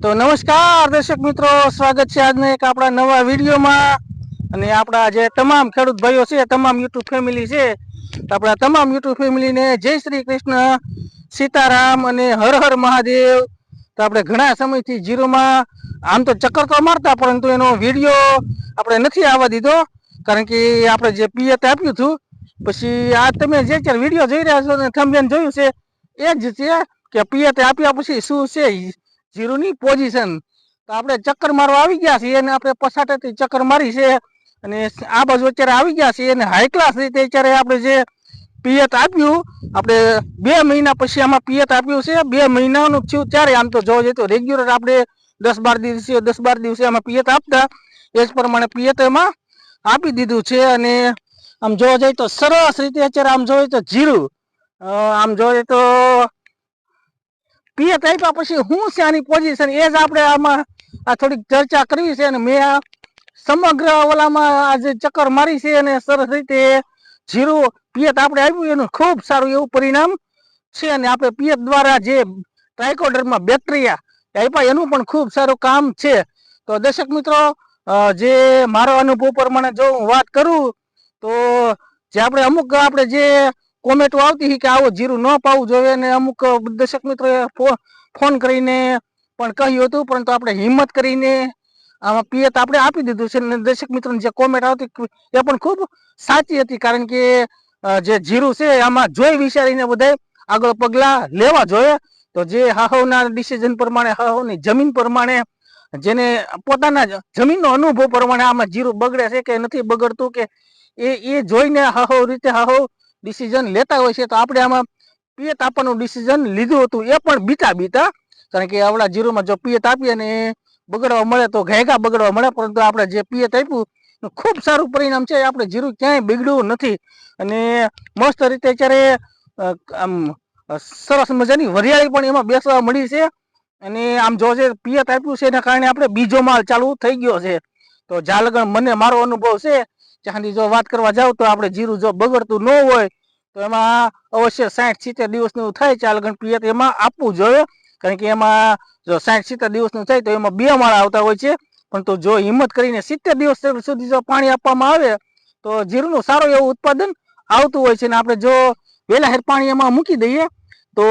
તો નમસ્કાર, દર્શક મિત્રો, સ્વાગત છે આજના એક આપણા નવા વિડીયોમાં. અને આપણા જે તમામ ખેડૂત ભાઈઓ છે, તમામ યુટ્યુબ ફેમિલી છે આપણા તમામ યુટ્યુબ ફેમિલીને જય શ્રી કૃષ્ણ, સીતારામ અને હર હર મહાદેવ. તો આપણે ઘણા સમયથી જીરોમાં, આમ તો ચક્કર તો મારતા, પરંતુ એનો વીડિયો આપણે નથી આવવા દીધો, કારણ કે આપણે જે પિયત આપ્યું હતું, પછી આ તમે જે ચાર વીડિયો જોઈ રહ્યા છો ને જોયું છે, એ જ છે કે પિયત આપ્યા પછી શું છે જીરોની પોઝિશન તો આપણે ચક્કર મારવા આવી ગયા છીએ અને આપણે પસાટેથી ચક્કર મારી છે અને આ બાજુ અત્યારે આવી ગયા છીએ અને હાઈ ક્લાસ રીતે અત્યારે આપણે જે પિયત આપ્યું, આપણે બે મહિના પછી આમાં પિયત આપ્યું છે. બે મહિનાનું થયું ત્યારે આમ તો જોવા જઈએ તો રેગ્યુલર આપણે દસ બાર દિવસે, દસ બાર દિવસે આમાં પિયત આપતા. એ જ પ્રમાણે પિયત એમાં આપી દીધું છે અને આમ જોવા જઈએ તો સરસ રીતે અત્યારે આમ જોઈએ તો જીરું. આમ જોઈએ તો પિયત આપ્યા પછી શું છે આની પોઝિશન એ જ આપણે આમાં આ થોડીક ચર્ચા કરવી છે અને મેં આ સમગ્ર ઓલામાં આજે ચક્કર મારી છે અને સરસ રીતે જીરું પિયત આપણે આપ્યું. એનું ખૂબ સારું એવું પરિણામ છે અને આપણે પિયત દ્વારા જે ટ્રાયકોડરમાં બેક્ટેરિયા આપ્યા, એનું પણ ખૂબ સારું કામ છે. તો દર્શક મિત્રો જે મારો અનુભવ પ્રમાણે જો હું વાત કરું, તો જે આપણે અમુક આપણે જે કોમેન્ટો આવતી હતી કે આવો જીરું ન પાવું જોઈએ અને અમુક દર્શક મિત્રોએ ફોન કરીને પણ કહ્યું હતું, પરંતુ આપણે હિંમત કરીને આમાં પિયત આપણે આપી દીધું છે અને દર્શક મિત્રોની જે કોમેન્ટ આવતી એ પણ ખૂબ સાચી હતી, કારણ કે જે જીરું છે આમાં જોઈ વિચારીને બધાય આગળ પગલાં લેવા જોઈએ. તો જે હાહવના ડિસિઝન પ્રમાણે, હાહવની જમીન પ્રમાણે, જેને પોતાના જમીનનો અનુભવ પ્રમાણે આમાં જીરું બગડે છે કે નથી બગડતું કે એ એ જોઈને હાહવ, રીતે હાહવ ડિસિઝન લેતા હોય છે, તો આપણે આમાં પિયત આપવાનું ડિસિઝન લીધું હતું, એ પણ બીતા બીતા કારણ કે આવડા જીરોમાં જો પિયત આપીએ ને બગડવા મળે તો ઘેગા બગડવા મળે, પરંતુ આપણે જે પિયત આપ્યું ખૂબ સારું પરિણામ છે આપણે જીરું ક્યાંય બગડ્યું નથી. અને મસ્ત રીતે અત્યારે આમ સરસ મજાની વરિયાળી પણ એમાં બેસવા મળી છે. અને આમ જો છે, પિયત આપ્યું છે, એના કારણે આપણે બીજો માલ ચાલુ થઈ ગયો છે. તો જાલગણ મને મારો અનુભવ છે. ત્યાંથી જો વાત કરવા જાવ, તો આપણે જીરું જો બગડતું ન હોય તો એમાં અવશ્ય સાઠ સિત્તેર દિવસનું થાય ચાલગણ પિયત, એમાં આપવું જોઈએ. કારણ કે એમાં જો સાઠ સિત્તેર દિવસનું થાય તો એમાં બે માળા આવતા હોય છે. પરંતુ જો હિંમત કરીને સિત્તેર દિવસ સુધી જો પાણી આપવામાં આવે, તો જીરુનું સારું એવું ઉત્પાદન આવતું હોય છે. ને આપણે જો વહેલા પાણી એમાં મૂકી દઈએ, તો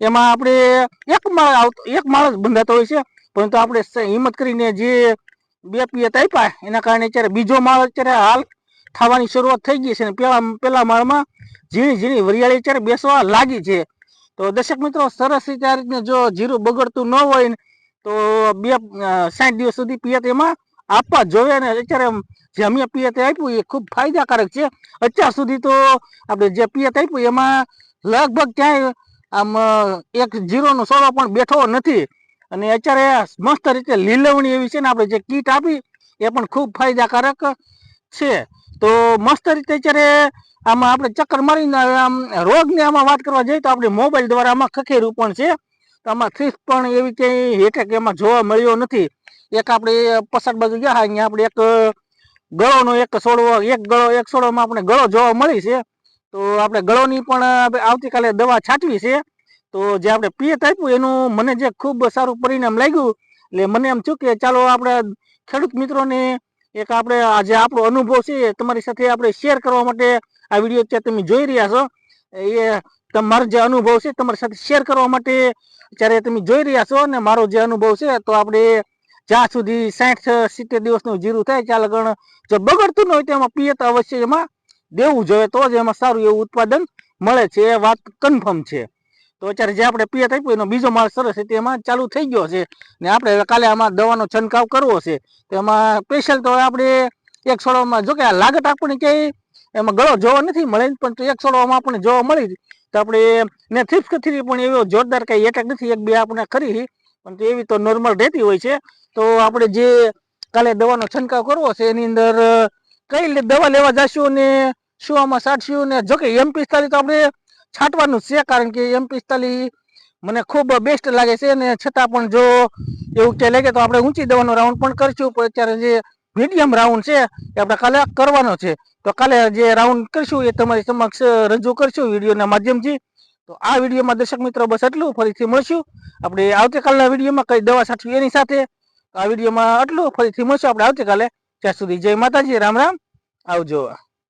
એમાં આપણે એક માળ આવતો, એક માળ બંધાતો હોય છે. પરંતુ આપણે હિંમત કરીને જે બે પિયત આપ્યા, એના કારણે અત્યારે બીજો માળ અત્યારે હાલ થવાની શરૂઆત થઈ ગઈ છે. ને પેલા પેલા માળમાં ઝીણી ઝીણી વરિયાળી અત્યારે બેસવા લાગી છે. તો દર્શક મિત્રો, સરસ રીતે આ રીતને જો જીરું બગડતું ન હોય ને, તો બે સાઠ દિવસ સુધી પિયત એમાં આપવા જોઈએ અને અત્યારે જે અમે પિયત આપ્યું એ ખૂબ ફાયદાકારક છે. અત્યાર સુધી તો આપણે જે પિયત આપ્યું એમાં લગભગ ક્યાંય આમ એક જીરોનો સોળો પણ બેઠો નથી. અને અત્યારે મસ્ત રીતે લીલવણી એવી છે ને આપણે જે કીટ આપી, એ પણ ખૂબ ફાયદાકારક છે. તો મસ્ત રીતે અત્યારે આમાં આપણે ચક્કર મારીને, આમ, રોગની આમાં વાત કરવા જઈએ તો આપણે મોબાઈલ દ્વારા આમાં ખખેરું પણ છે. તો આમાં થ્રીફ પણ એવી ક્યાંય હેઠક એમાં જોવા મળ્યો નથી. એક આપણે પસાર બાજુ ગયા અહીંયા આપણે એક ગળોનો એક છોડવો એક ગળો, એક છોડવામાં આપણે ગળો જોવા મળી છે. તો આપણે ગળોની પણ આવતીકાલે દવા છાંટવી છે. તો જે આપણે પિયત આપ્યું એનું મને જે ખૂબ સારું પરિણામ લાગ્યું, એટલે મને એમ થયું કે ચાલો આપણે ખેડૂત મિત્રોને એક આપણે, આ જે આપણો અનુભવ છે તમારી સાથે આપણે શેર કરવા માટે આ વીડિયો અત્યારે તમે જોઈ રહ્યા છો. એ તમારો જે અનુભવ છે તમારી સાથે શેર કરવા માટે અત્યારે તમે જોઈ રહ્યા છો અને મારો જે અનુભવ છે તો આપણે જ્યાં સુધી સાઠ સિત્તેર દિવસનું જીરું થાય ત્યાં લગણ જો બગડતું ન હોય તો એમાં પિયત અવશ્ય એમાં દેવું જોઈએ તો જ એમાં સારું એવું ઉત્પાદન મળે છે. એ વાત કન્ફર્મ છે. તો અત્યારે જે આપણે પિયત આપ્યું એનો બીજો માળ સરસ રીતે એમાં ચાલુ થઈ ગયો છે. ને આપણે કાલે આમાં દવાનો છંટકાવ કરવો છે. તો એમાં સ્પેશિયલ તો આપણે એક છોડવામાં જો કે આ લાગત આપણને ક્યાંય એમાં ગળો જોવા નથી મળે, પણ એક છોડવામાં આપણને જોવા મળી. તો આપણે ને થ્રીપ્સ કથીરી પણ એવો જોરદાર કંઈ એટેક નથી, એક બે આપણે ખરી. પણ એવી તો નોર્મલ રહેતી હોય છે. તો આપણે જે કાલે દવાનો છંટકાવ કરવો છે, એની અંદર કઈ દવા લેવા જશું ને શું આમાં સાઠશું ને જો કે એમ પિસ્તાલીસ તો આપણે છાંટવાનું છે, કારણ કે એમ પિસ્તાલીસ મને ખૂબ બેસ્ટ લાગે છે અને છતાં પણ જો એવું કે લાગે તો આપણે ઊંચી દવાનો રાઉન્ડ પણ કરીશું, પણ અત્યારે જે મીડિયમ રાઉન્ડ છે એ આપણે કાલે કરવાનો છે. તો કાલે જે રાઉન્ડ કરીશું એ તમારી સમક્ષ રજૂ કરીશું વિડીયોના માધ્યમથી. તો આ વિડીયોમાં દર્શક મિત્રો બસ એટલું ફરીથી મળશું. આપણે આવતીકાલના વિડીયોમાં કઈ દવા સાચવી એની સાથે? આ વિડીયોમાં આટલું, ફરીથી મળશું. આપણે આવતીકાલે, ત્યાં સુધી જય માતાજી, રામ રામ, આવજો.